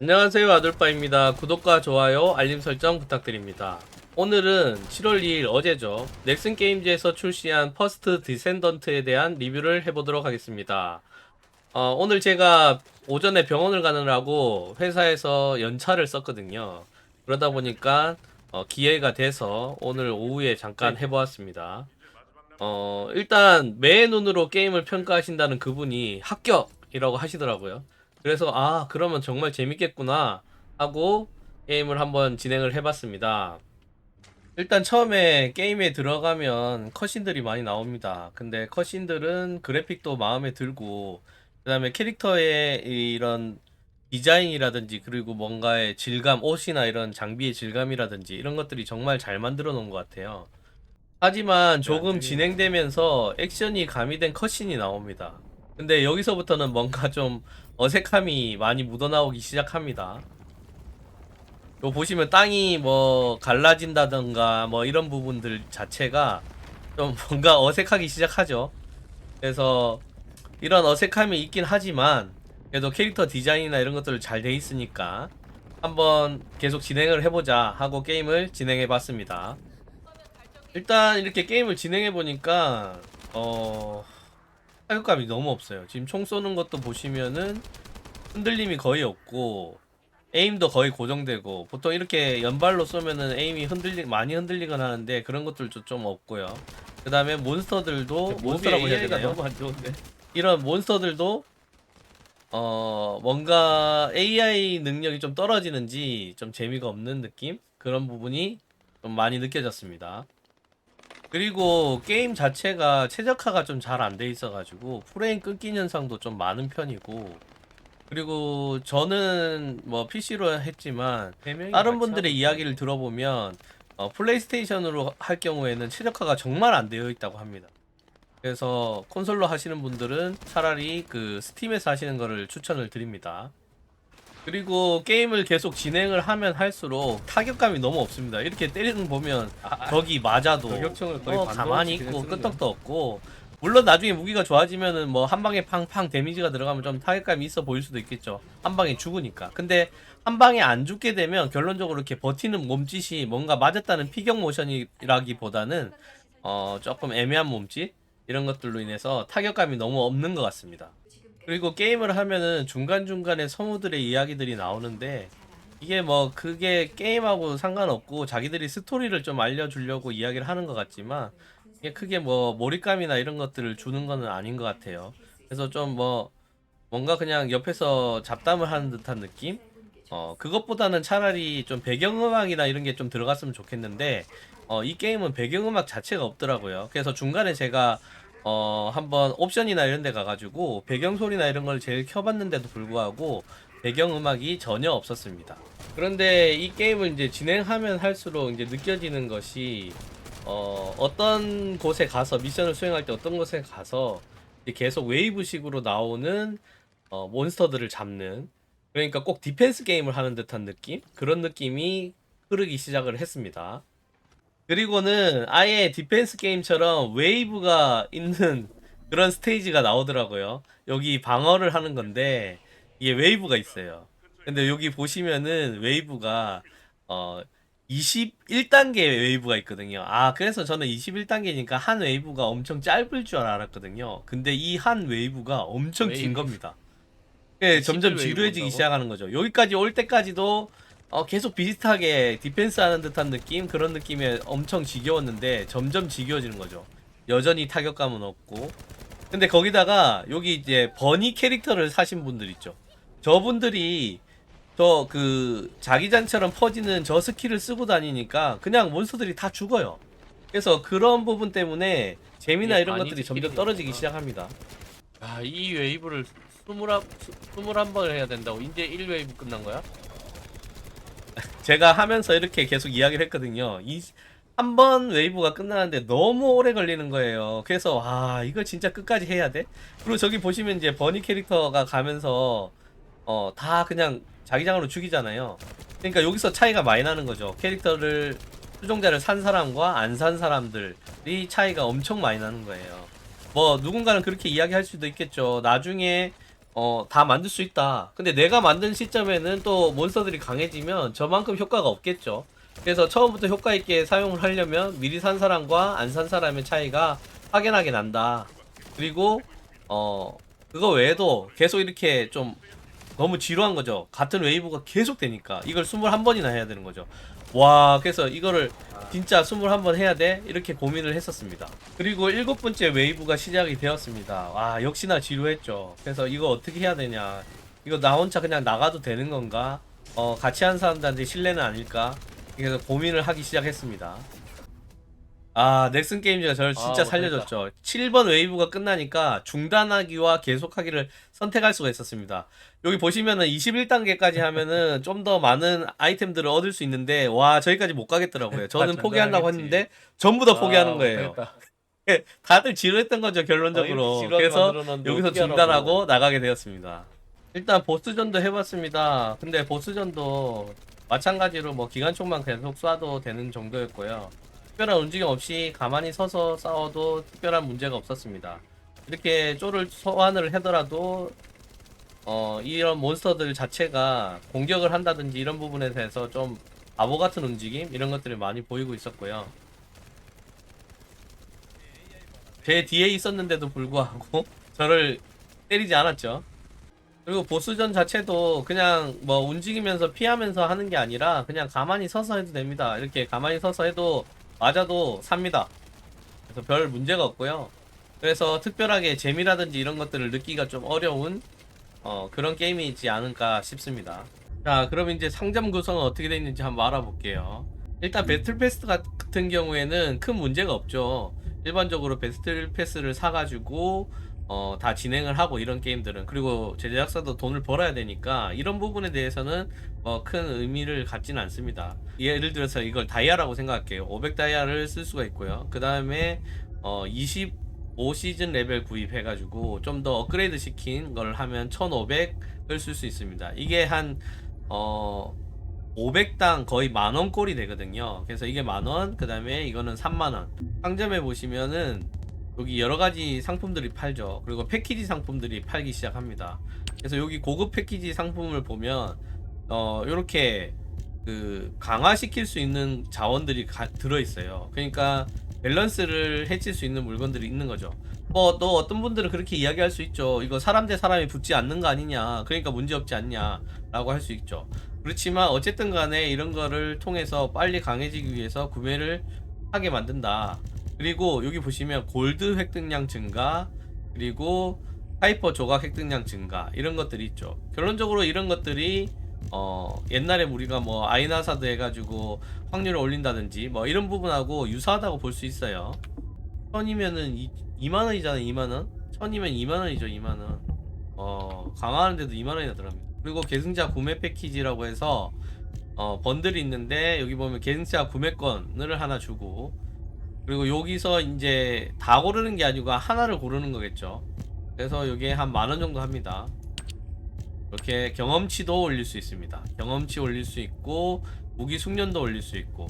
안녕하세요 아돌바입니다. 구독과 좋아요 알림 설정 부탁드립니다. 오늘은 7월 2일 어제죠. 넥슨 게임즈에서 출시한 퍼스트 디센던트에 대한 리뷰를 해보도록 하겠습니다. 어, 오늘 제가 오전에 병원을 가느라고 회사에서 연차를 썼거든요. 그러다 보니까 어, 기회가 돼서 오늘 오후에 잠깐 해보았습니다 어, 일단 매 눈으로 게임을 평가하신다는 그분이 합격이라고 하시더라고요 그래서 아 그러면 정말 재밌겠구나 하고 게임을 한번 진행을 해봤습니다. 일단 처음에 게임에 들어가면 컷신들이 많이 나옵니다. 근데 컷신들은 그래픽도 마음에 들고 그다음에 캐릭터의 이런 디자인이라든지 그리고 뭔가의 질감, 옷이나 이런 장비의 질감이라든지 이런 것들이 정말 잘 만들어 놓은 것 같아요. 하지만 조금 진행되면서 액션이 가미된 컷신이 나옵니다. 근데 여기서부터는 뭔가 좀 어색함이 많이 묻어나오기 시작합니다. 요 보시면 땅이 뭐 갈라진다던가 뭐 이런 부분들 자체가 좀 뭔가 어색하기 시작하죠. 그래서 이런 어색함이 있긴 하지만 그래도 캐릭터 디자인이나 이런 것들 잘 돼 있으니까 한번 계속 진행을 해보자 하고 게임을 진행해 봤습니다. 일단 이렇게 게임을 진행해 보니까 어 타격감이 너무 없어요. 지금 총 쏘는 것도 보시면은 흔들림이 거의 없고 에임도 거의 고정되고 보통 이렇게 연발로 쏘면은 에임이 흔들리 많이 흔들리거나 하는데 그런 것들도 좀 없고요. 그 다음에 몬스터들도 몬스터라고 해야 되나요? 너무 안 좋은데. 이런 몬스터들도 어 뭔가 AI 능력이 좀 떨어지는지 좀 재미가 없는 느낌 그런 부분이 좀 많이 느껴졌습니다. 그리고 게임 자체가 최적화가 좀 잘 안 돼 있어가지고 프레임 끊긴 현상도 좀 많은 편이고 그리고 저는 뭐 PC로 했지만 다른 분들의 이야기를 들어보면 어, 플레이스테이션으로 할 경우에는 최적화가 정말 안 되어 있다고 합니다. 그래서 콘솔로 하시는 분들은 차라리 그 스팀에서 하시는 거를 추천을 드립니다. 그리고 게임을 계속 진행을 하면 할수록 타격감이 너무 없습니다. 이렇게 때리는 거 보면 적이 맞아도 저격총을 거의 어, 반동으로 가만히 있고. 끄떡도 없고 물론 나중에 무기가 좋아지면은 뭐 한 방에 팡팡 데미지가 들어가면 좀 타격감이 있어 보일 수도 있겠죠. 한 방에 죽으니까. 근데 한 방에 안 죽게 되면 결론적으로 이렇게 버티는 몸짓이 뭔가 맞았다는 피격 모션이라기보다는 어 조금 애매한 몸짓 이런 것들로 인해서 타격감이 너무 없는 것 같습니다. 그리고 게임을 하면은 중간중간에 성우들의 이야기들이 나오는데 이게 뭐 그게 게임하고 상관없고 자기들이 스토리를 좀 알려주려고 이야기를 하는 것 같지만 이게 크게 뭐 몰입감이나 이런 것들을 주는 거는 아닌 것 같아요. 그래서 좀 뭐 뭔가 그냥 옆에서 잡담을 하는 듯한 느낌? 어 그것보다는 차라리 좀 배경음악이나 이런 게 좀 들어갔으면 좋겠는데 어 이 게임은 배경음악 자체가 없더라고요. 그래서 중간에 제가 어 한번 옵션이나 이런 데 가가지고 배경 소리나 이런 걸 제일 켜봤는데도 불구하고 배경 음악이 전혀 없었습니다. 그런데 이 게임을 이제 진행하면 할수록 이제 느껴지는 것이 어 어떤 곳에 가서 미션을 수행할 때 어떤 곳에 가서 계속 웨이브식으로 나오는 어 몬스터들을 잡는 그러니까 꼭 디펜스 게임을 하는 듯한 느낌 그런 느낌이 흐르기 시작을 했습니다. 그리고는 아예 디펜스 게임처럼 웨이브가 있는 그런 스테이지가 나오더라고요. 여기 방어를 하는 건데 이게 웨이브가 있어요. 근데 여기 보시면은 웨이브가 어 21단계 웨이브가 있거든요. 아, 그래서 저는 21단계니까 한 웨이브가 엄청 짧을 줄 알았거든요. 근데 이 한 웨이브가 엄청 긴 웨이브. 겁니다. 예, 점점 지루해지기? 시작하는 거죠. 여기까지 올 때까지도 어, 계속 비슷하게 디펜스 하는 듯한 느낌? 그런 느낌에 엄청 지겨웠는데 점점 지겨워지는 거죠. 여전히 타격감은 없고. 근데 거기다가 여기 이제 버니 캐릭터를 사신 분들 있죠. 저분들이 저 그 자기장처럼 퍼지는 저 스킬을 쓰고 다니니까 그냥 몬스터들이 다 죽어요. 그래서 그런 부분 때문에 재미나 이런 것들이 점점 떨어지기. 시작합니다. 아, 이 웨이브를 21, 21번을 해야 된다고. 이제 1웨이브 끝난 거야? 제가 하면서 이렇게 계속 이야기를 했거든요. 이 한 번 웨이브가 끝나는데 너무 오래 걸리는 거예요. 그래서 와 이걸 진짜 끝까지 해야 돼? 그리고 저기 보시면 이제 버니 캐릭터가 가면서 어 다 그냥 자기장으로 죽이잖아요. 그러니까 여기서 차이가 많이 나는 거죠. 캐릭터를 수종자를 산 사람과 안 산 사람들이 차이가 엄청 많이 나는 거예요. 뭐 누군가는 그렇게 이야기할 수도 있겠죠. 나중에 어, 다 만들 수 있다. 근데 내가 만든 시점에는 또 몬스터들이 강해지면 저만큼 효과가 없겠죠. 그래서 처음부터 효과 있게 사용을 하려면 미리 산 사람과 안 산 사람의 차이가 확연하게 난다. 그리고 어 그거 외에도 계속 이렇게 좀 너무 지루한 거죠. 같은 웨이브가 계속 되니까 이걸 21번이나 해야 되는 거죠. 와, 그래서 이거를 진짜 21번 해야 돼? 이렇게 고민을 했었습니다. 그리고 일곱 번째 웨이브가 시작이 되었습니다. 와, 역시나 지루했죠. 그래서 이거 어떻게 해야 되냐. 이거 나 혼자 그냥 나가도 되는 건가? 어, 같이 한 사람들한테 신뢰는 아닐까? 그래서 고민을 하기 시작했습니다. 아, 넥슨 게임즈가 저를 진짜 아, 살려줬죠. 7번 웨이브가 끝나니까 중단하기와 계속하기를 선택할 수가 있었습니다. 여기 보시면은 21단계까지 하면은 좀 더 많은 아이템들을 얻을 수 있는데 와 저기까지 못 가겠더라고요. 저는 다 포기한다고. 했는데 전부 다 포기하는 아, 거예요. 못하겠다. 다들 지루했던 거죠 어, 결론적으로. 이렇게 지루하게 그래서 만들어놨는데 여기서 어떻게 하라고. 중단하고 나가게 되었습니다. 일단 보스전도 해봤습니다. 근데 보스전도 마찬가지로 뭐 기관총만 계속 쏴도 되는 정도였고요. 특별한 움직임 없이 가만히 서서 싸워도 특별한 문제가 없었습니다. 이렇게 쪼를 소환을 하더라도 어 이런 몬스터들 자체가 공격을 한다든지 이런 부분에 대해서 좀 바보 같은 움직임 이런 것들이 많이 보이고 있었고요. 제 뒤에 있었는데도 불구하고 저를 때리지 않았죠. 그리고 보스전 자체도 그냥 뭐 움직이면서 피하면서 하는 게 아니라 그냥 가만히 서서 해도 됩니다. 이렇게 가만히 서서 해도 맞아도 삽니다. 그래서 별 문제가 없고요. 그래서 특별하게 재미라든지 이런 것들을 느끼기가 좀 어려운 어, 그런 게임이지 않을까 싶습니다. 자, 그럼 이제 상점 구성은 어떻게 되어 있는지 한번 알아볼게요. 일단 배틀 패스 같은 경우에는 큰 문제가 없죠. 일반적으로 배틀 패스를 사가지고 어, 다 진행을 하고 이런 게임들은 그리고 제작사도 돈을 벌어야 되니까 이런 부분에 대해서는 뭐큰 의미를 갖지는 않습니다. 예를 들어서 이걸 다이아라고 생각할게요. 500 다이아를 쓸 수가 있고요. 그 다음에 어, 25 시즌 레벨 구입해가지고 좀 더 업그레이드 시킨 걸 하면 1500을 쓸 수 있습니다. 이게 한 어, 500당 거의 만원 꼴이 되거든요. 그래서 이게 만원, 그 다음에 이거는 3만원. 상점에 보시면은 여기 여러 가지 상품들이 팔죠. 그리고 패키지 상품들이 팔기 시작합니다. 그래서 여기 고급 패키지 상품을 보면 어 요렇게 그 강화시킬 수 있는 자원들이 가- 들어 있어요. 그러니까 밸런스를 해칠 수 있는 물건들이 있는 거죠. 뭐 또 어떤 분들은 그렇게 이야기할 수 있죠. 이거 사람 대 사람이 붙지 않는 거 아니냐. 그러니까 문제 없지 않냐라고 할 수 있죠. 그렇지만 어쨌든 간에 이런 거를 통해서 빨리 강해지기 위해서 구매를 하게 만든다. 그리고 여기 보시면 골드 획득량 증가 그리고 하이퍼 조각 획득량 증가 이런 것들이 있죠. 결론적으로 이런 것들이 어 옛날에 우리가 뭐 아이나사드 해가지고 확률을 올린다든지 뭐 이런 부분하고 유사하다고 볼 수 있어요. 천이면은 2만 원이잖아요. 2만 원. 천이면 2만 원이죠. 2만 원. 어 강화하는데도 2만 원이나 들어갑니다. 그리고 계승자 구매 패키지라고 해서 어 번들이 있는데 여기 보면 계승자 구매권을 하나 주고 그리고 여기서 이제 다 고르는 게 아니고 하나를 고르는 거겠죠. 그래서 이게 한 만 원 정도 합니다. 이렇게 경험치도 올릴 수 있습니다. 경험치 올릴 수 있고 무기 숙련도 올릴 수 있고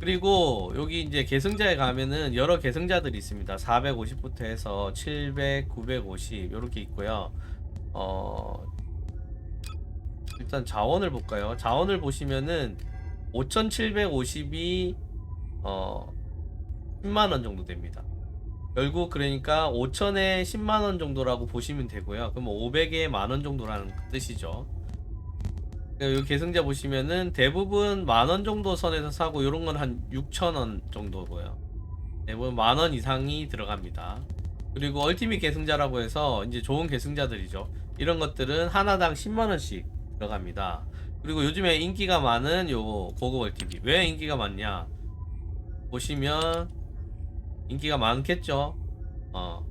그리고 여기 이제 계승자에 가면은 여러 계승자들이 있습니다. 450부터 해서 700, 950 이렇게 있고요. 어 일단 자원을 볼까요? 자원을 보시면은 5,750이 어 10만 원 정도 됩니다. 결국 그러니까 5천에 10만 원 정도라고 보시면 되고요. 그럼 500에 만원 정도라는 뜻이죠. 여기 계승자 보시면은 대부분 만원 정도 선에서 사고 이런 건 한 6천 원 정도고요. 대부분 만원 이상이 들어갑니다. 그리고 얼티밋 계승자라고 해서 이제 좋은 계승자들이죠. 이런 것들은 하나당 10만 원씩 들어갑니다. 그리고 요즘에 인기가 많은 요 고급 얼티밋 왜 인기가 많냐? 보시면 인기가 많겠죠. 어.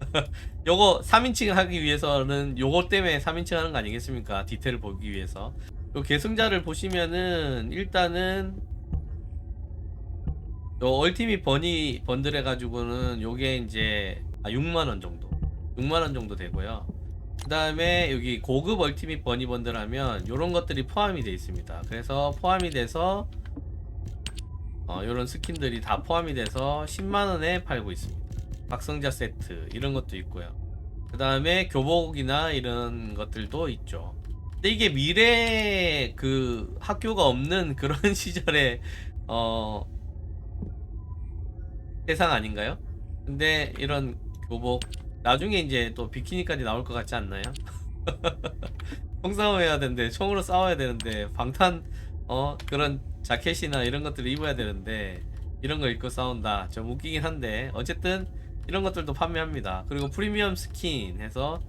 요거 3인칭 하기 위해서는 요거 때문에 3인칭 하는 거 아니겠습니까? 디테일을 보기 위해서. 요 계승자를 보시면은 일단은 요 얼티밋 버니 번들 해가지고는 요게 이제 아, 6만원 정도. 6만원 정도 되고요. 그 다음에 여기 고급 얼티밋 버니 번들 하면 요런 것들이 포함이 되어 있습니다. 그래서 포함이 돼서 어, 이런 스킨들이 다 포함이 돼서 10만원에 팔고 있습니다. 각성자 세트 이런 것도 있고요. 그 다음에 교복이나 이런 것들도 있죠. 근데 이게 미래 그 학교가 없는 그런 시절의 어 세상 아닌가요? 근데 이런 교복 나중에 이제 또 비키니까지 나올 것 같지 않나요? 총싸움 해야 되는데 총으로 싸워야 되는데 방탄 어 그런 자켓이나 이런 것들을 입어야 되는데 이런 거 입고 싸운다. 좀 웃기긴 한데 어쨌든 이런 것들도 판매합니다. 그리고 프리미엄 스킨 해서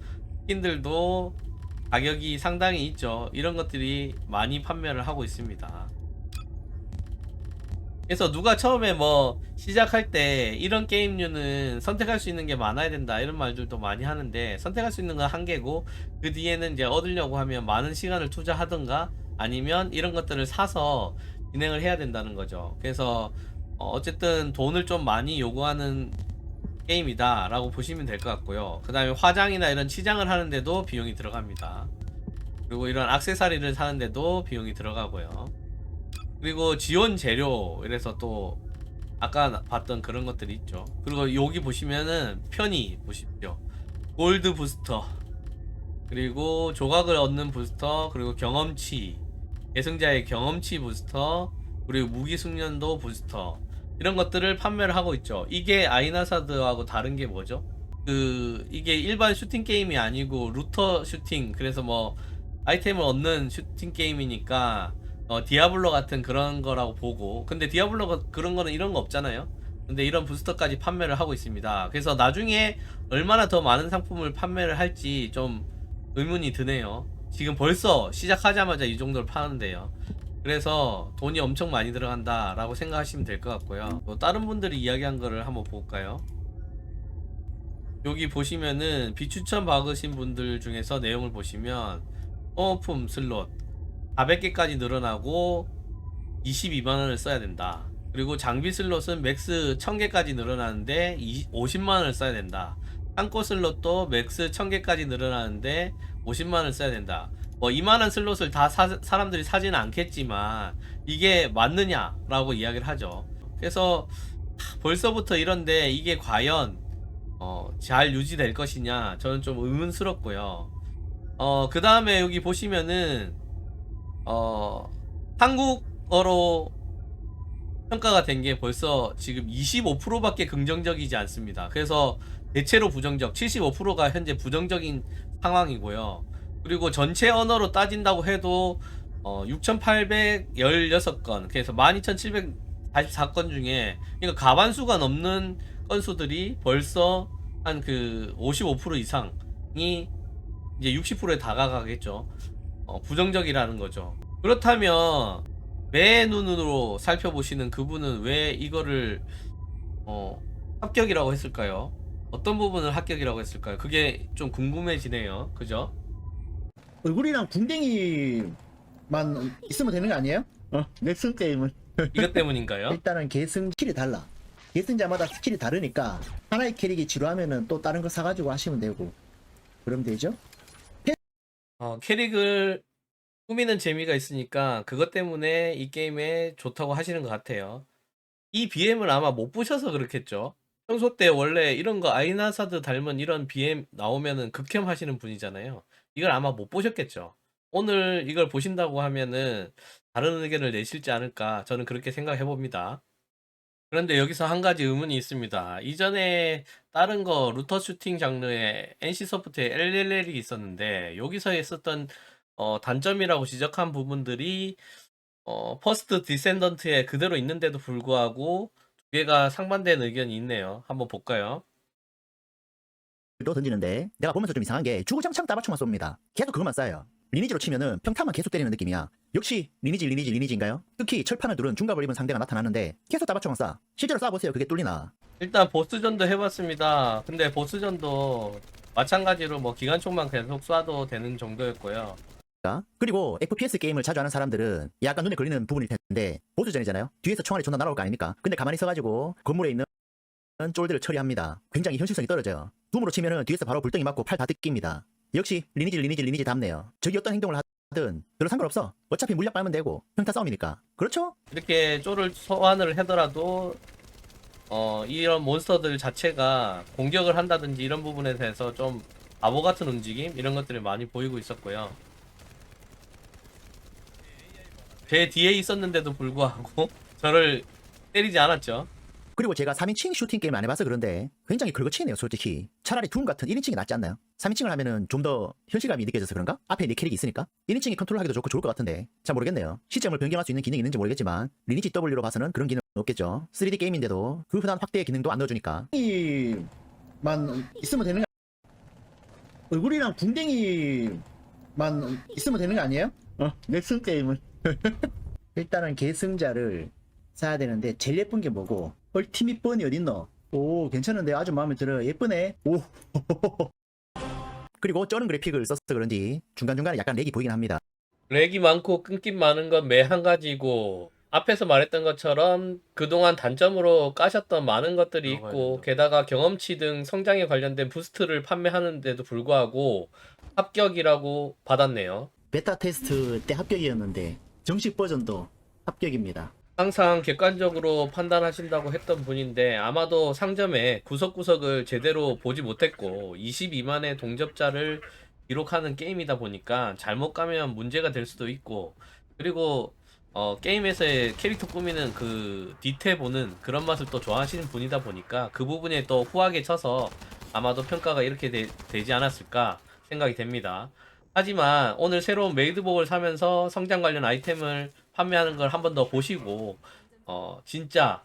스킨들도 가격이 상당히 있죠. 이런 것들이 많이 판매를 하고 있습니다. 그래서 누가 처음에 뭐 시작할 때 이런 게임류는 선택할 수 있는 게 많아야 된다. 이런 말들도 많이 하는데 선택할 수 있는 건 한계고 그 뒤에는 이제 얻으려고 하면 많은 시간을 투자하든가 아니면 이런 것들을 사서 진행을 해야 된다는 거죠. 그래서 어, 어쨌든 돈을 좀 많이 요구하는 게임이다 라고 보시면 될 것 같고요. 그 다음에 화장이나 이런 치장을 하는데도 비용이 들어갑니다. 그리고 이런 악세사리를 사는데도 비용이 들어가고요. 그리고 지원 재료 이래서 또 아까 나- 봤던 그런 것들이 있죠. 그리고 여기 보시면은 편의 보십시오. 골드 부스터 그리고 조각을 얻는 부스터 그리고 경험치 예승자의 경험치 부스터 그리고 무기 숙련도 부스터 이런 것들을 판매를 하고 있죠. 이게 아이나사드하고 다른 게 뭐죠? 그 이게 일반 슈팅 게임이 아니고 루터 슈팅 그래서 뭐 아이템을 얻는 슈팅 게임이니까 어, 디아블로 같은 그런 거라고 보고 근데 디아블로가 그런 거는 이런 거 없잖아요. 근데 이런 부스터까지 판매를 하고 있습니다. 그래서 나중에 얼마나 더 많은 상품을 판매를 할지 좀 의문이 드네요. 지금 벌써 시작하자마자 이 정도를 파는데요. 그래서 돈이 엄청 많이 들어간다라고 생각하시면 될 것 같고요. 또 다른 분들이 이야기한 거를 한번 볼까요? 여기 보시면은 비추천 박으신 분들 중에서 내용을 보시면 소모품 슬롯 400개까지 늘어나고 22만원을 써야 된다. 그리고 장비 슬롯은 맥스 1000개까지 늘어나는데 50만원을 써야 된다. 창고 슬롯도 맥스 1000개까지 늘어나는데 50만원을 써야 된다. 뭐 이만한 슬롯을 다 사, 사람들이 사지는 않겠지만 이게 맞느냐 라고 이야기를 하죠. 그래서 하, 벌써부터 이런데 이게 과연 어, 잘 유지될 것이냐 저는 좀 의문스럽고요. 어, 그 다음에 여기 보시면은 어, 한국어로 평가가 된 게 벌써 지금 25%밖에 긍정적이지 않습니다. 그래서 대체로 부정적, 75%가 현재 부정적인 상황이고요. 그리고 전체 언어로 따진다고 해도 어, 6,816건, 그래서 12,744건 중에 그러니까 가반수가 넘는 건수들이 벌써 한 그 55% 이상이 이제 60%에 다가가겠죠. 어, 부정적이라는 거죠. 그렇다면 매 눈으로 살펴보시는 그분은 왜 이거를 어, 합격이라고 했을까요? 어떤 부분을 합격이라고 했을까요? 그게 좀 궁금해지네요. 그죠? 얼굴이랑 궁뎅이만 있으면 되는 거 아니에요? 어, 넥슨 게임은 이것 때문인가요? 일단은 계승 스킬이 달라. 계승자마다 스킬이 다르니까 하나의 캐릭이 지루하면은 또 다른 거 사가지고 하시면 되고 그럼 되죠? 어, 캐릭을 꾸미는 재미가 있으니까 그것 때문에 이 게임에 좋다고 하시는 것 같아요. 이 BM을 아마 못 보셔서 그렇겠죠. 평소 때 원래 이런 거 아이나사드 닮은 이런 BM 나오면은 극혐 하시는 분이잖아요. 이걸 아마 못 보셨겠죠. 오늘 이걸 보신다고 하면은 다른 의견을 내실지 않을까 저는 그렇게 생각해 봅니다. 그런데 여기서 한 가지 의문이 있습니다. 이전에 다른 거 루터 슈팅 장르의 NC소프트의 LLL이 있었는데 여기서 했었던 어, 단점이라고 지적한 부분들이 어, 퍼스트 디센던트에 그대로 있는데도 불구하고 두 개가 상반된 의견이 있네요. 한번 볼까요? 또 던지는데 내가 보면서 좀 이상한 게 주구장창 따맞춤만 쏩니다. 계속 그것만 쏴요. 리니지로 치면은 평타만 계속 때리는 느낌이야. 역시 리니지 리니지 리니지인가요? 특히 철판을 두른 중갑을 입은 상대가 나타나는데 계속 따맞춤만 쏴. 실제로 쏴보세요. 그게 뚫리나. 일단 보스전도 해봤습니다. 근데 보스전도 마찬가지로 뭐 기관총만 계속 쏴도 되는 정도였고요. 자, 그리고 FPS 게임을 자주 하는 사람들은 약간 눈에 걸리는 부분일 텐데 보스전이잖아요. 뒤에서 총알이 존나 날아올 거 아닙니까? 근데 가만히 있어가지고 건물에 있는 쫄들을 처리합니다. 굉장히 현실성이 떨어져요. 둠으로 치면은 뒤에서 바로 불덩이 맞고 팔 다 뜯깁니다. 역시 리니지 리니지 리니지 답네요. 적이 어떤 행동을 하든 별로 상관없어. 어차피 물약 빨면 되고 평타 싸움이니까. 그렇죠? 이렇게 쫄을 소환을 하더라도 어, 이런 몬스터들 자체가 공격을 한다든지 이런 부분에 대해서 좀 바보 같은 움직임 이런 것들이 많이 보이고 있었고요. 제 뒤에 있었는데도 불구하고 저를 때리지 않았죠. 그리고 제가 3인칭 슈팅 게임 안 해봐서 그런데 굉장히 긁어치네요 솔직히 차라리 둠 같은 1인칭이 낫지 않나요? 3인칭을 하면은 좀 더 현실감이 느껴져서 그런가? 앞에 네 캐릭이 있으니까 1인칭이 컨트롤하기도 좋고 좋을 것 같은데 잘 모르겠네요 시점을 변경할 수 있는 기능이 있는지 모르겠지만 리니지 W로 봐서는 그런 기능 없겠죠 3D 게임인데도 그 흔한 확대 기능도 안 넣어주니까 만 있으면 되는 거 얼굴이랑 궁뎅이만 있으면 되는 거 아니에요? 어, 넥슨 게임은 일단은 계승자를 사야 되는데 제일 예쁜 게 뭐고 얼티밋 번이 어딨노? 오 괜찮은데 아주 마음에 들어요 예쁘네 오 그리고 쩌는 그래픽을 써서 그런지 중간중간에 약간 렉이 보이긴 합니다 렉이 많고 끊김 많은 건 매 한 가지고 앞에서 말했던 것처럼 그동안 단점으로 까셨던 많은 것들이 있고. 게다가 경험치 등 성장에 관련된 부스트를 판매하는데도 불구하고 합격이라고 받았네요. 베타 테스트 때 합격이었는데 정식 버전도 합격입니다 항상 객관적으로 판단하신다고 했던 분인데 아마도 상점에 구석구석을 제대로 보지 못했고 22만의 동접자를 기록하는 게임이다 보니까 잘못 가면 문제가 될 수도 있고 그리고 어, 게임에서의 캐릭터 꾸미는 그 디테일 보는 그런 맛을 또 좋아하시는 분이다 보니까 그 부분에 또 후하게 쳐서 아마도 평가가 이렇게 되, 되지 않았을까 생각이 됩니다. 하지만 오늘 새로운 메이드복을 사면서 성장 관련 아이템을 판매하는 걸 한 번 더 보시고 어 진짜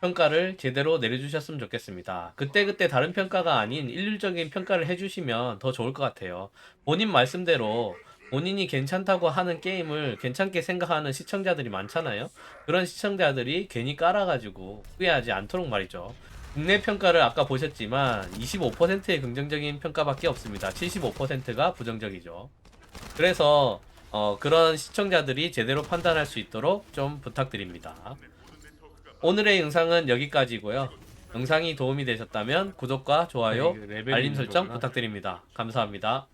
평가를 제대로 내려주셨으면 좋겠습니다. 그때그때 다른 평가가 아닌 일률적인 평가를 해주시면 더 좋을 것 같아요. 본인 말씀대로 본인이 괜찮다고 하는 게임을 괜찮게 생각하는 시청자들이 많잖아요. 그런 시청자들이 괜히 깔아가지고 후회하지 않도록 말이죠. 국내 평가를 아까 보셨지만 25%의 긍정적인 평가밖에 없습니다. 75%가 부정적이죠. 그래서 어, 그런 시청자들이 제대로 판단할 수 있도록 좀 부탁드립니다. 오늘의 영상은 여기까지고요. 영상이 도움이 되셨다면 구독과 좋아요, 네, 알림 설정. 부탁드립니다. 감사합니다.